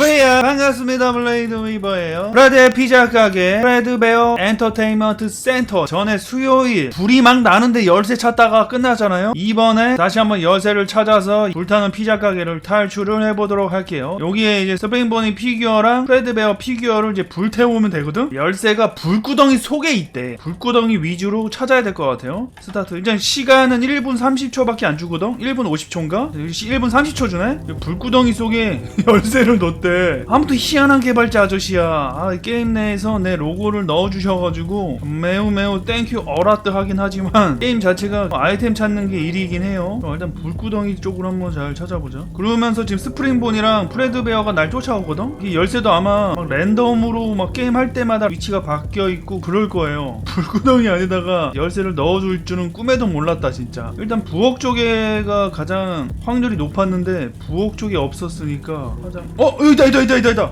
왜야 반갑습니다. 블레이드 위버예요. 브라드의 피자 가게 브래드베어 엔터테인먼트 센터. 전에 수요일 불이 막 나는데 열쇠 찾다가 끝났잖아요. 이번에 다시 한번 열쇠를 찾아서 불타는 피자 가게를 탈출을 해보도록 할게요. 여기에 이제 스페인보니 피규어랑 브래드베어 피규어를 이제 불태우면 되거든? 열쇠가 불구덩이 속에 있대. 불구덩이 위주로 찾아야 될 것 같아요. 스타트. 일단 시간은 1분 30초밖에 안 주거든? 1분 50초인가? 1분 30초 주네? 불구덩이 속에 열쇠를 넣 었대 아무튼 희한한 개발자 아저씨야. 아, 이 게임 내에서 내 로고를 넣어주셔가지고 매우 매우 땡큐 어라뜨 하긴 하지만 게임 자체가 아이템 찾는 게 일이긴 해요. 어, 일단 불구덩이 쪽으로 한번 잘 찾아보자. 그러면서 지금 스프링본이랑 프레드베어가 날 쫓아오거든? 이 열쇠도 아마 막 랜덤으로 막 게임 할 때마다 위치가 바뀌어 있고 그럴 거예요. 불구덩이 안에다가 열쇠를 넣어줄 줄은 꿈에도 몰랐다 진짜. 일단 부엌 쪽에가 가장 확률이 높았는데 부엌 쪽에 없었으니까 가장 어 여기다 있다 있다 있다 있다.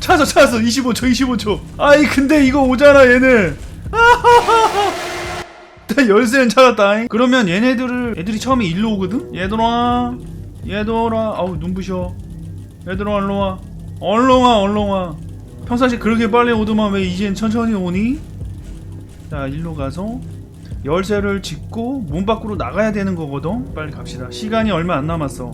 찾았어 찾았어. 25초 25초. 아이 근데 이거 오잖아 얘네. 나 열쇠는 찾았다 그러면 얘네들을 애들이 처음에 일로 오거든? 얘들아 얘들아. 아우 눈부셔. 얘들아 얼렁와. 얼렁와 얼렁와. 평상시 그렇게 빨리 오더만 왜 이젠 천천히 오니? 자 일로 가서 열쇠를 짓고 문 밖으로 나가야 되는 거거든? 빨리 갑시다. 시간이 얼마 안 남았어.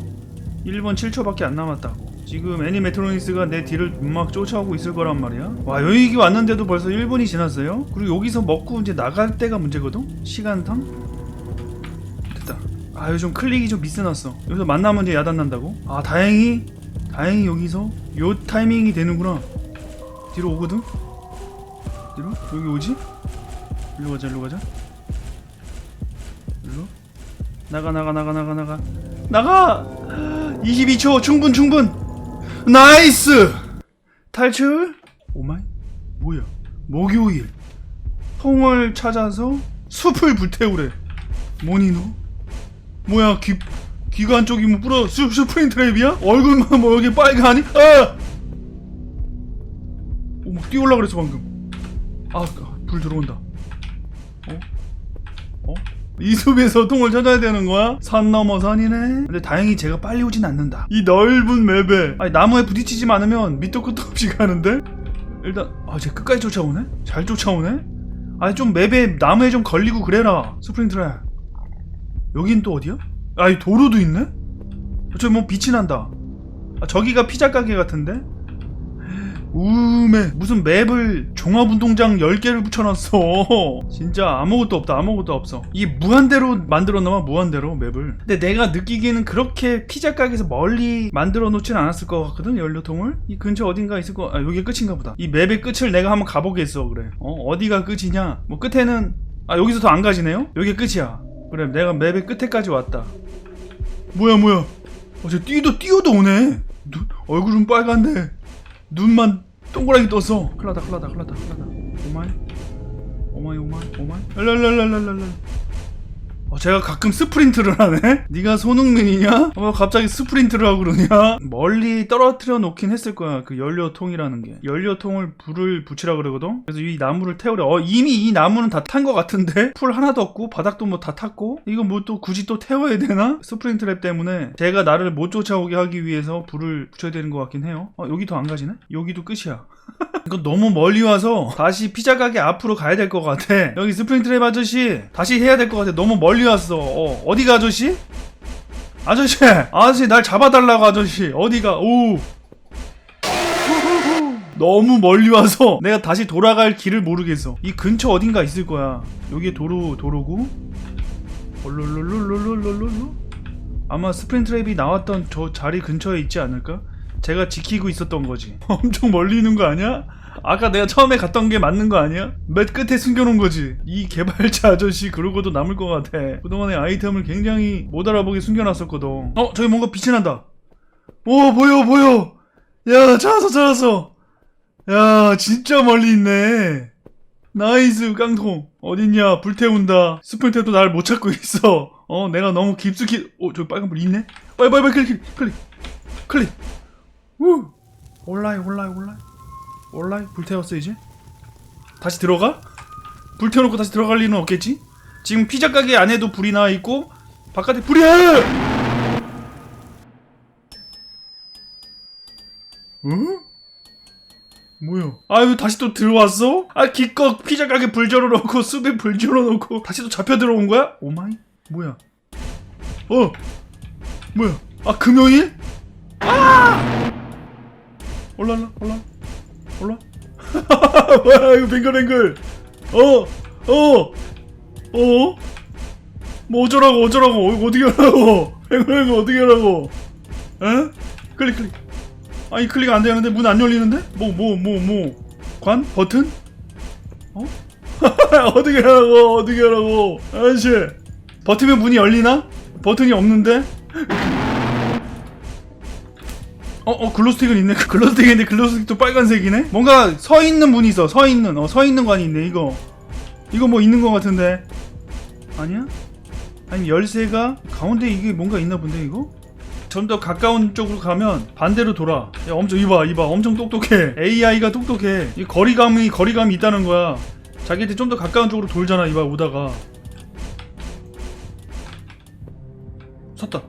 1분 7초밖에 안 남았다고 지금 애니 메트로닉스가 내 뒤를 막 쫓아오고 있을 거란 말이야. 와 여기 왔는데도 벌써 1분이 지났어요? 그리고 여기서 먹고 이제 나갈 때가 문제거든? 시간당 됐다. 아 요즘 클릭이 좀 미스났어. 여기서 만나면 이제 야단난다고? 아 다행히 다행히 여기서 요 타이밍이 되는구나. 뒤로 오거든? 뒤로? 여기 오지? 일로 가자 일로 가자. 일로? 나가 나가 나가 나가 나가. 나가! 22초! 충분 충분 나이스 탈출 오마이 뭐야 목요일 통을 찾아서 숲을 불태우래 뭐니 너 뭐야 귀 귀관 쪽이 뭐 뿌려 슈, 슈프림 트랩이야? 얼굴만 뭐 여기 빨간이? 아! 오막 뭐 뛰어올라 그랬어 방금 아 불 들어온다 어? 어? 이 숲에서 통을 찾아야 되는 거야? 산 넘어 산이네. 근데 다행히 제가 빨리 오진 않는다. 이 넓은 맵에 아니 나무에 부딪히지 않으면 밑도 끝도 없이 가는데. 일단 아쟤 끝까지 쫓아오네. 잘 쫓아오네. 아니 좀 맵에 나무에 좀 걸리고 그래라. 스프링 트랙. 여긴 또 어디야? 아이 도로도 있네. 저기 뭐 빛이 난다. 아, 저기가 피자 가게 같은데? 우메. 무슨 맵을 종합운동장 10개를 붙여놨어. 진짜 아무것도 없다. 아무것도 없어. 이 무한대로 만들어놔 무한대로 맵을. 근데 내가 느끼기에는 그렇게 피자 가게에서 멀리 만들어 놓진 않았을 것 같거든 연료통을. 이 근처 어딘가 있을 거 아 여기 끝인가 보다. 이 맵의 끝을 내가 한번 가보겠어 그래. 어 어디가 끝이냐? 뭐 끝에는 아 여기서 더 안 가지네요? 여기 끝이야. 그래 내가 맵의 끝에까지 왔다. 뭐야 뭐야? 어쟤 뛰도 뛰어도 오네. 눈, 얼굴은 빨간데 눈만 동그랗게 떴어. 클라다 클라다 클라다 클라다. 오마이 오마이 오마이 오마이. 랄랄랄랄랄랄. 어, 제가 가끔 스프린트를 하네? 네가 손흥민이냐? 어, 갑자기 스프린트를 하고 그러냐? 멀리 떨어뜨려 놓긴 했을 거야. 그 연료통이라는 게. 연료통을 불을 붙이라 그러거든? 그래서 이 나무를 태우래. 어, 이미 이 나무는 다 탄 것 같은데? 풀 하나도 없고, 바닥도 뭐 다 탔고? 이거 뭐 또 굳이 또 태워야 되나? 스프린트 랩 때문에 제가 나를 못 쫓아오게 하기 위해서 불을 붙여야 되는 것 같긴 해요. 어, 여기 더안 가지네? 여기도 끝이야. 이거 너무 멀리 와서 다시 피자 가게 앞으로 가야 될 것 같아. 여기 스프링트랩 아저씨 다시 해야 될 것 같아. 너무 멀리 왔어. 어, 어디가 아저씨? 아저씨, 아저씨 날 잡아달라고 아저씨. 어디가? 오. 너무 멀리 와서 내가 다시 돌아갈 길을 모르겠어. 이 근처 어딘가 있을 거야. 여기에 도로 도로고. 얼롤롤롤롤롤롤롤. 아마 스프린트랩이 나왔던 저 자리 근처에 있지 않을까? 제가 지키고 있었던 거지. 엄청 멀리 있는 거 아니야? 아까 내가 처음에 갔던 게 맞는 거 아니야? 몇 끝에 숨겨놓은 거지. 이 개발자 아저씨 그러고도 남을 것 같아. 그동안의 아이템을 굉장히 못 알아보게 숨겨놨었거든. 어, 저기 뭔가 빛이 난다. 오, 보여, 보여. 야, 찾았어, 찾았어. 야, 진짜 멀리 있네. 나이스, 깡통. 어딨냐, 불태운다. 스프린트도 날 못 찾고 있어. 어, 내가 너무 깊숙이, 어, 저기 빨간 불 있네? 빨리, 빨리, 빨리, 클릭, 클릭, 클릭. 우! 올라이 올라이 올라이 올라이 불태웠어 이제 다시 들어가? 불태워놓고 다시 들어갈 리는 없겠지? 지금 피자 가게 안에도 불이 나 있고 바깥에 불이 어? 뭐야? 아, 이거 다시 또 들어왔어? 아, 기껏 피자 가게 불 절어놓고, 숲에 불 절어놓고, 다시 또 잡혀 들어온 거야? 오마이? 뭐야? 어? 뭐야? 아, 금요일? 아! 올라라, 올라, 올라. 뭐야, 이거 뱅글뱅글. 어, 어, 어? 뭐 어쩌라고, 어쩌라고, 이거 어떻게 하라고? 뱅글뱅글 어떻게 하라고? 에? 클릭, 클릭. 아니 클릭 안 되는데 문 안 열리는데? 뭐 뭐 뭐 뭐 관 버튼? 어? 어떻게 하라고 어떻게 하라고 아저씨 버티면 문이 열리나? 버튼이 없는데? 어, 어, 글로스틱은 있네. 글로스틱인데 글로스틱도 빨간색이네? 뭔가 서 있는 문이 있어. 서 있는, 어, 서 있는 관이 있네, 이거. 이거 뭐 있는 것 같은데. 아니야? 아니, 열쇠가 가운데 이게 뭔가 있나 본데, 이거? 좀 더 가까운 쪽으로 가면 반대로 돌아. 야, 엄청 이봐, 이봐, 엄청 똑똑해. AI가 똑똑해. 이 거리감이 거리감이 있다는 거야. 자기한테 좀 더 가까운 쪽으로 돌잖아, 이봐 오다가. 섰다,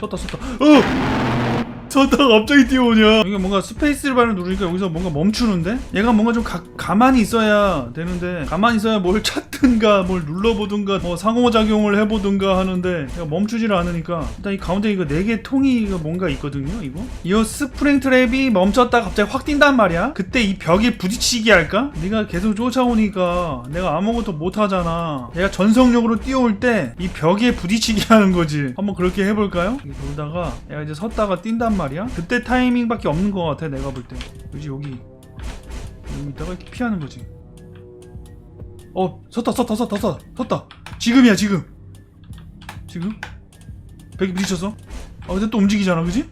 섰다, 섰다. 어! 섰다 갑자기 뛰어오냐? 이게 뭔가 스페이스를 발을 누르니까 여기서 뭔가 멈추는데? 얘가 뭔가 좀 가, 가만히 있어야 되는데 가만히 있어야 뭘 찾 든가 뭘 눌러보든가 뭐 상호작용을 해보든가 하는데 멈추질 않으니까 일단 이 가운데 이거 네개 통이 이거 뭔가 있거든요 이거? 이 스프링 트랩이 멈췄다 갑자기 확 뛴단 말이야? 그때 이 벽에 부딪히게 할까? 네가 계속 쫓아오니까 내가 아무것도 못하잖아. 얘가 전속력으로 뛰어올 때 이 벽에 부딪히게 하는 거지. 한번 그렇게 해볼까요? 돌다가 얘가 이제 섰다가 뛴단 말이야? 그때 타이밍밖에 없는 것 같아 내가 볼때. 여기 여기. 여기 있다가 이렇게 피하는 거지 어 섰다 섰다 섰다 섰다 섰다. 지금이야 지금. 지금? 벽에 부딪혔어? 어 근데 또 움직이잖아 그지?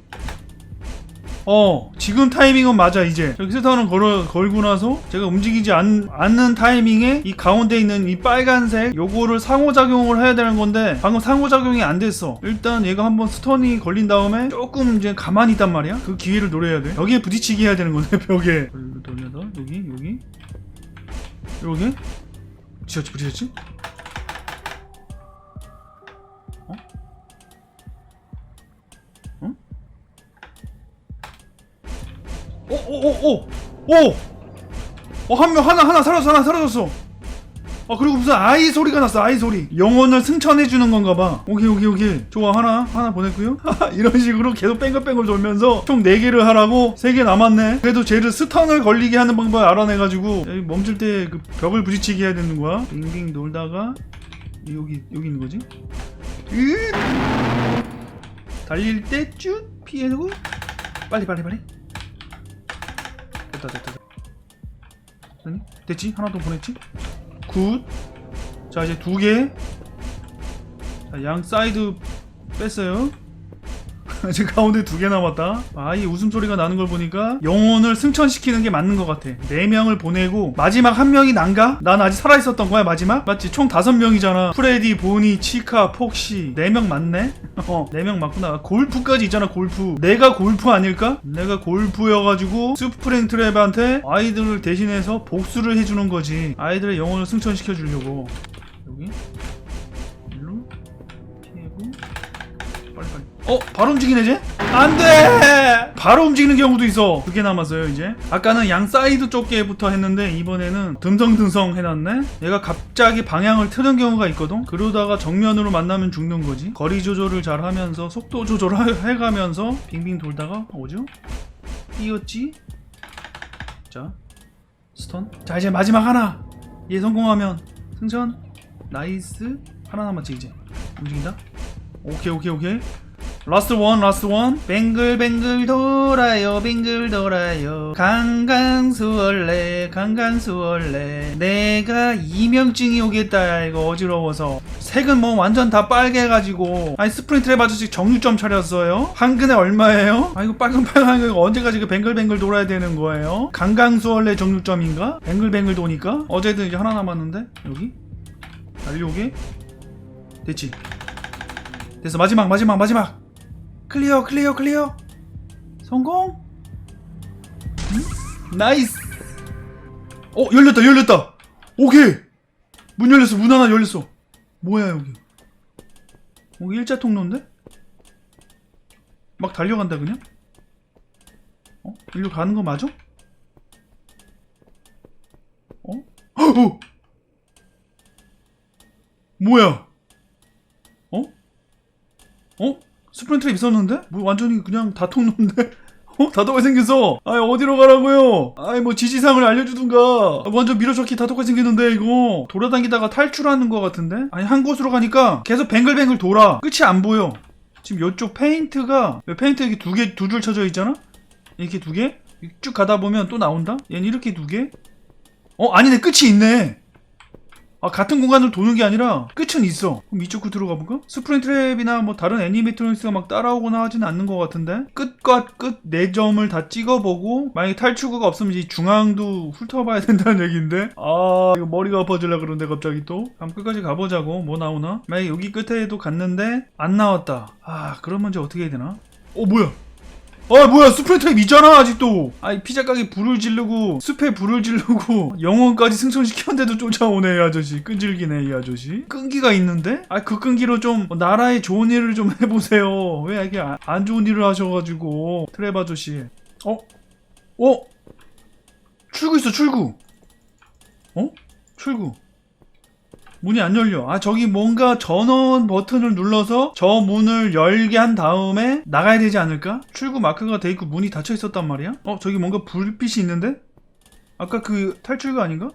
어 지금 타이밍은 맞아 이제. 저기 스타는 걸어, 걸고 나서 제가 움직이지 않, 않는 타이밍에 이 가운데 있는 이 빨간색 요거를 상호작용을 해야 되는 건데 방금 상호작용이 안 됐어. 일단 얘가 한번 스턴이 걸린 다음에 조금 이제 가만히 있단 말이야. 그 기회를 노려야 돼. 여기에 부딪히게 해야 되는 건데 벽에. 돌려- 돌려서 여기 여기. 여기 부딪혔지 부딪혔지 어? 어? 오, 오, 오, 오, 오! 어, 한 명, 하나, 하나 사라졌어, 하나 사라졌어. 아, 그리고 무슨 아이 소리가 났어, 아이 소리. 영혼을 승천해주는 건가 봐. 오케이, 오케이, 오케이. 좋아, 하나, 하나 보냈고요. 이런 식으로 계속 뺑글뺑글 돌면서 총 4개를 하라고 3개 남았네. 그래도 쟤를 스턴을 걸리게 하는 방법을 알아내가지고 여기 멈출 때 그 벽을 부딪히게 해야 되는 거야. 빙빙 돌다가 여기, 여기 있는 거지. 으 달릴 때 쭉 피해고 빨리, 빨리, 빨리. 됐다 됐다 됐다? 됐지? 하나 더 보냈지? 굿 자 이제 두 개 자 양 사이드 뺐어요 이제 가운데 두 개 남았다 아 이 웃음소리가 나는 걸 보니까 영혼을 승천시키는 게 맞는 것 같아 네 명을 보내고 마지막 한 명이 난가? 난 아직 살아있었던 거야 마지막? 맞지? 총 다섯 명이잖아 프레디, 보니, 치카, 폭시 네 명 맞네? 어 네 명 맞구나 골프까지 있잖아 골프 내가 골프 아닐까? 내가 골프여가지고 스프링 트랩한테 아이들을 대신해서 복수를 해주는 거지 아이들의 영혼을 승천시켜 주려고 여기 어 바로 움직이네 쟤? 안돼! 바로 움직이는 경우도 있어. 두 개 남았어요 이제. 아까는 양 사이드 쪽에부터 했는데 이번에는 듬성듬성 해놨네. 얘가 갑자기 방향을 트는 경우가 있거든? 그러다가 정면으로 만나면 죽는 거지. 거리 조절을 잘 하면서 속도 조절을 해가면서 빙빙 돌다가 오죠? 뛰었지? 자 스턴. 자 이제 마지막 하나. 얘 성공하면 승천. 나이스. 하나 남았지 이제. 움직인다. 오케이 오케이 오케이 라스트 원 라스트 원. 뱅글뱅글 돌아요 뱅글 돌아요. 강강수월래 강강수월래. 내가 이명증이 오겠다 이거 어지러워서. 색은 뭐 완전 다 빨개가지고. 아니 스프린트 랩 아저씨 정육점 차렸어요? 한근에 얼마예요? 아 이거 빨간빨간 이거 언제까지 그 뱅글뱅글 돌아야 되는 거예요? 강강수월래 정육점인가? 뱅글뱅글 도니까? 어제든 이제 하나 남았는데? 여기? 달려오게? 됐지? 됐어 마지막 마지막 마지막 클리어 클리어 클리어 성공 응? 나이스 어 열렸다 열렸다 오케이 문 열렸어 문 하나 열렸어 뭐야 여기 여기 일자 통로인데 막 달려간다 그냥 어? 일로 가는 거 맞아? 어? 어? 뭐야? 어? 어? 스프린트랩 있었는데? 뭐 완전히 그냥 다 통로인데? 어? 다독하게 생겼어. 아이, 어디로 가라고요? 아이, 뭐, 지지상을 알려주든가. 아, 완전 미러저키 다독하게 생겼는데, 이거. 돌아다니다가 탈출하는 것 같은데? 아니, 한 곳으로 가니까 계속 뱅글뱅글 돌아. 끝이 안 보여. 지금 이쪽 페인트가, 왜 페인트 이렇게 두 개, 두 줄 쳐져 있잖아? 이렇게 두 개? 쭉 가다 보면 또 나온다? 얘는 이렇게 두 개? 어, 아니네, 끝이 있네. 아, 같은 공간을 도는 게 아니라 끝은 있어. 그럼 이쪽으로 들어가 볼까? 스프린트랩이나 뭐 다른 애니메트로닉스가 막 따라오거나 하진 않는 것 같은데? 끝과 끝네 점을 다 찍어보고 만약에 탈출구가 없으면 이 중앙도 훑어봐야 된다는 얘기인데? 아, 이거 머리가 아파질라 그러는데 갑자기 또? 한번 끝까지 가보자고. 뭐 나오나? 만약에 여기 끝에도 갔는데 안 나왔다. 아, 그러면 이제 어떻게 해야 되나? 어, 뭐야? 아 뭐야 스프린트랩 있잖아 아직도 아이 피자 가게 불을 지르고 숲에 불을 지르고 영혼까지 승천시켰는데도 쫓아오네 이 아저씨 끈질기네 이 아저씨 끈기가 있는데? 아 그 끈기로 좀 나라에 좋은 일을 좀 해보세요 왜 이게 아- 안 좋은 일을 하셔가지고 트랩 아저씨 어? 어? 출구 있어 출구 어? 출구 문이 안 열려. 아, 저기 뭔가 전원 버튼을 눌러서 저 문을 열게 한 다음에 나가야 되지 않을까? 출구 마크가 돼 있고 문이 닫혀 있었단 말이야? 어, 저기 뭔가 불빛이 있는데? 아까 그 탈출구 아닌가?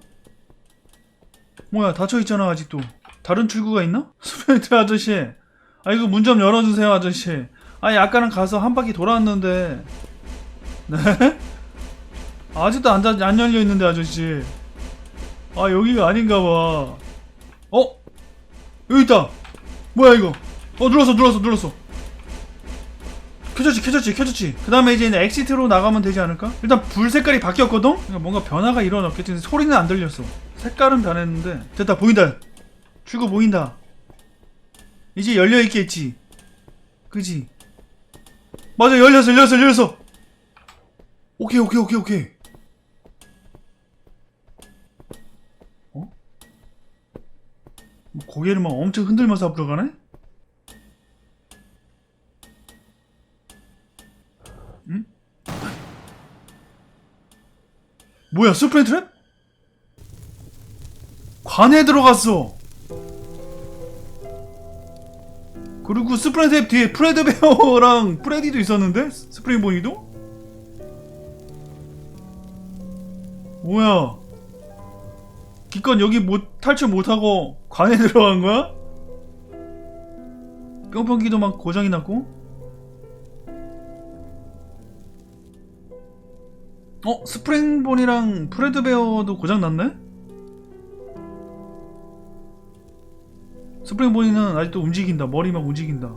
뭐야, 닫혀 있잖아, 아직도. 다른 출구가 있나? 스프렌트 아저씨. 아, 이거 문 좀 열어주세요, 아저씨. 아니, 아까는 가서 한 바퀴 돌았는데. 네? 아직도 안, 닫- 안 열려 있는데, 아저씨. 아, 여기가 아닌가 봐. 어? 여기 있다. 뭐야 이거? 어 눌렀어 눌렀어 눌렀어. 켜졌지 켜졌지 켜졌지. 그 다음에 이제 엑시트로 나가면 되지 않을까? 일단 불 색깔이 바뀌었거든? 그러니까 뭔가 변화가 일어났겠지. 소리는 안 들렸어. 색깔은 변했는데 됐다 보인다. 출구 보인다. 이제 열려 있겠지. 그지? 맞아 열렸어 열렸어 열렸어. 오케이 오케이 오케이 오케이. 고개를 막 엄청 흔들면서 앞으로 가네? 응? 뭐야 스프린트랩? 관에 들어갔어 그리고 스프린트랩 뒤에 프레드베어랑 프레디도 있었는데? 스프링보이도? 뭐야 기껏 여기 못 탈출 못하고 관에 들어간 거야? 뿅뿅기도 막 고장이 났고 어? 스프링본이랑 프레드베어도 고장 났네? 스프링본이는 아직도 움직인다 머리 막 움직인다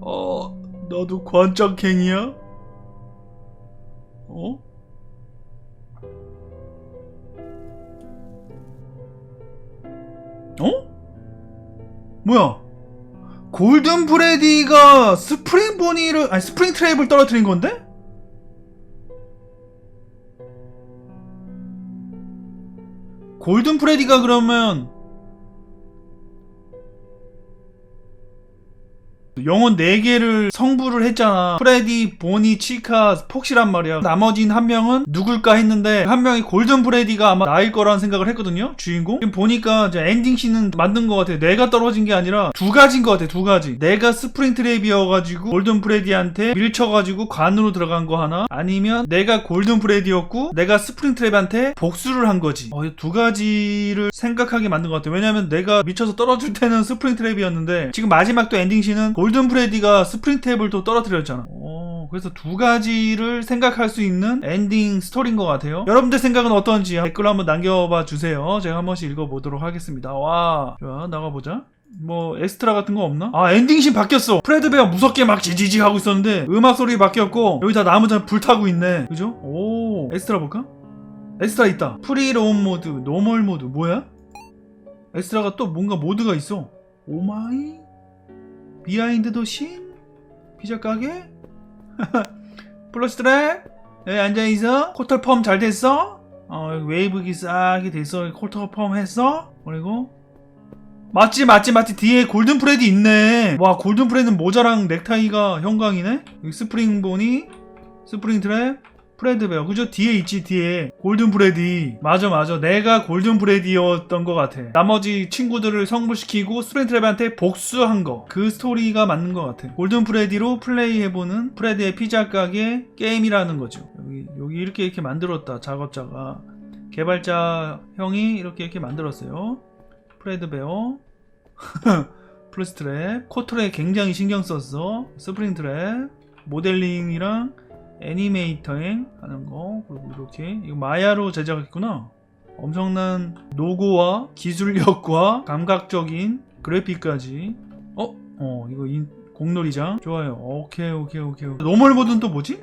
어? 나도 관짝행이야? 어? 어? 뭐야? 골든 브레디가 스프링 보니를 아니 스프링 트랩을 떨어뜨린 건데? 골든 프레디가 그러면 영혼 4개를 성부를 했잖아. 프레디, 보니, 치카, 폭시란 말이야. 나머진 한 명은 누굴까 했는데 한 명이 골든 프레디가 아마 나일 거라는 생각을 했거든요. 주인공. 지금 보니까 엔딩 씬은 만든 것 같아요. 내가 떨어진 게 아니라 두 가지인 것 같아. 두 가지. 내가 스프링 트랩이어가지고 골든 프레디한테 밀쳐가지고 관으로 들어간 거 하나. 아니면 내가 골든 프레디였고 내가 스프링 트랩한테 복수를 한 거지. 어, 이두 가지를 생각하게 만든 것 같아. 왜냐면 내가 미쳐서 떨어질 때는 스프링 트랩이었는데 지금 마지막 또 엔딩 씬은 골든 프레디가 스프링 또 떨어뜨렸잖아. 어, 그래서 두 가지를 생각할 수 있는 엔딩 스토리인 것 같아요. 여러분들 생각은 어떤지 댓글로 한번 남겨봐 주세요. 제가 한 번씩 읽어보도록 하겠습니다. 와, 좋아, 나가보자. 뭐 엑스트라 같은 거 없나? 아 엔딩씬 바뀌었어 프레드베어 무섭게 막 지지지 하고 있었는데 음악 소리 바뀌었고 여기 다 나무전 불타고 있네 그죠? 오 엑스트라 볼까? 엑스트라 있다 프리로운 모드 노멀 모드 뭐야? 엑스트라가 또 뭔가 모드가 있어 오마이 비하인드 도신? 피자 가게? 플러스 트랙 여기 앉아있어? 코털 펌 잘 됐어? 어 웨이브기 싹이 됐어? 코털 펌 했어? 그리고? 맞지 맞지 맞지. 뒤에 골든 프레디 있네. 와 골든 프레드는 모자랑 넥타이가 형광이네? 스프링 보니? 스프링 트랩 프레드 베어 그죠? 뒤에 있지 뒤에. 골든 프레디. 맞아 맞아. 내가 골든 프레디였던 것 같아. 나머지 친구들을 성불시키고 스프링 트랩한테 복수한 거. 그 스토리가 맞는 것 같아. 골든 프레디로 플레이해보는 프레드의 피자 가게 게임이라는 거죠. 여기 여기 이렇게 이렇게 만들었다 작업자가. 개발자 형이 이렇게 이렇게 만들었어요. 프레드 베어 플러스 트랩. 코트랩 굉장히 신경 썼어. 스프링 트랩. 모델링이랑 애니메이터행 하는 거 그리고 이렇게. 이거 마야로 제작했구나. 엄청난 노고와 기술력과 감각적인 그래픽까지. 어? 어 이거 인- 공놀이장? 좋아요. 오케이 오케이 오케이. 노멀 모드는 또 뭐지?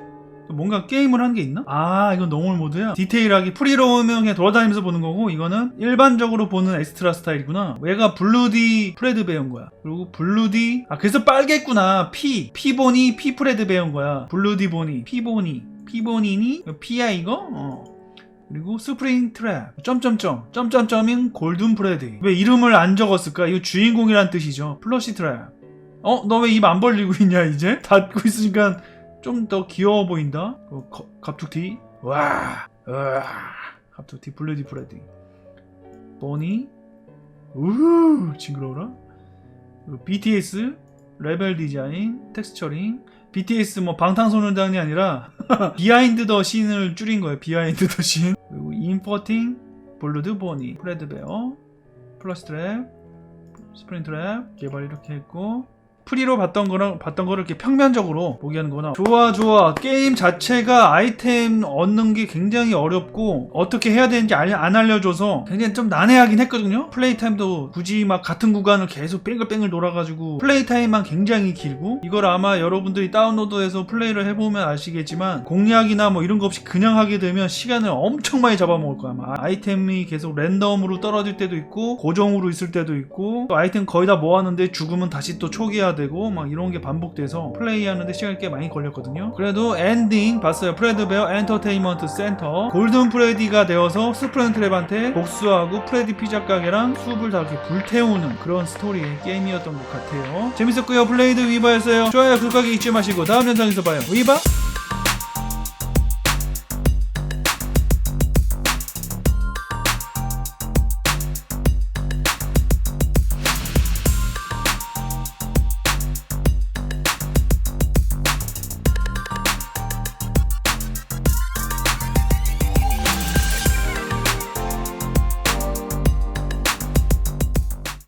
또 뭔가 게임을 한 게 있나? 아 이건 노멀 모드야? 디테일하게 프리로우면 그냥 돌아다니면서 보는 거고 이거는 일반적으로 보는 엑스트라 스타일이구나. 얘가 블루디 프레드 배운 거야. 그리고 블루디 아 그래서 빨겠구나. 피 피보니 피 프레드 배운 거야. 블루디 보니 피보니 피보니니 피야 이거? 어. 그리고 스프링 트랩 점점점. 점점점인 골든 프레드. 왜 이름을 안 적었을까? 이거 주인공이란 뜻이죠. 플러시 트랩 어? 너 왜 입 안 벌리고 있냐 이제? 닫고 있으니까 좀 더 귀여워 보인다? 어, 거- 갑툭튀? 와 으아 갑툭튀 블루디 프레드 보니 우후 징그러워라. BTS 레벨 디자인 텍스처링. BTS 뭐 방탄소년단이 아니라 비하인드 더 씬을 줄인 거예요 비하인드 더 씬. 그리고 인퍼팅 블루드 보니 프레드 베어 플러스 트랩 스프링 트랩 개발 이렇게 했고 프리로 봤던 거랑 봤던 거를 이렇게 평면적으로 보게 하는 거나. 좋아 좋아. 게임 자체가 아이템 얻는 게 굉장히 어렵고 어떻게 해야 되는지 알- 안 알려줘서 굉장히 좀 난해하긴 했거든요. 플레이 타임도 굳이 막 같은 구간을 계속 뺑글뺑글 돌아가지고 플레이 타임만 굉장히 길고 이걸 아마 여러분들이 다운로드해서 플레이를 해보면 아시겠지만 공략이나 뭐 이런 거 없이 그냥 하게 되면 시간을 엄청 많이 잡아먹을 거야. 아마 아이템이 계속 랜덤으로 떨어질 때도 있고 고정으로 있을 때도 있고 또 아이템 거의 다 모았는데 죽으면 다시 또 초기화 되고 막 이런 게 반복돼서 플레이하는데 시간이 꽤 많이 걸렸거든요. 그래도 엔딩 봤어요. 프레드베어 엔터테인먼트 센터. 골든 프레디가 되어서 스프렌 트랩한테 복수하고 프레디 피자 가게랑 숲을 다 이렇게 불태우는 그런 스토리의 게임이었던 것 같아요. 재밌었고요. 플레이드 위바였어요. 좋아요 구독하기 잊지 마시고 다음 영상에서 봐요. 위바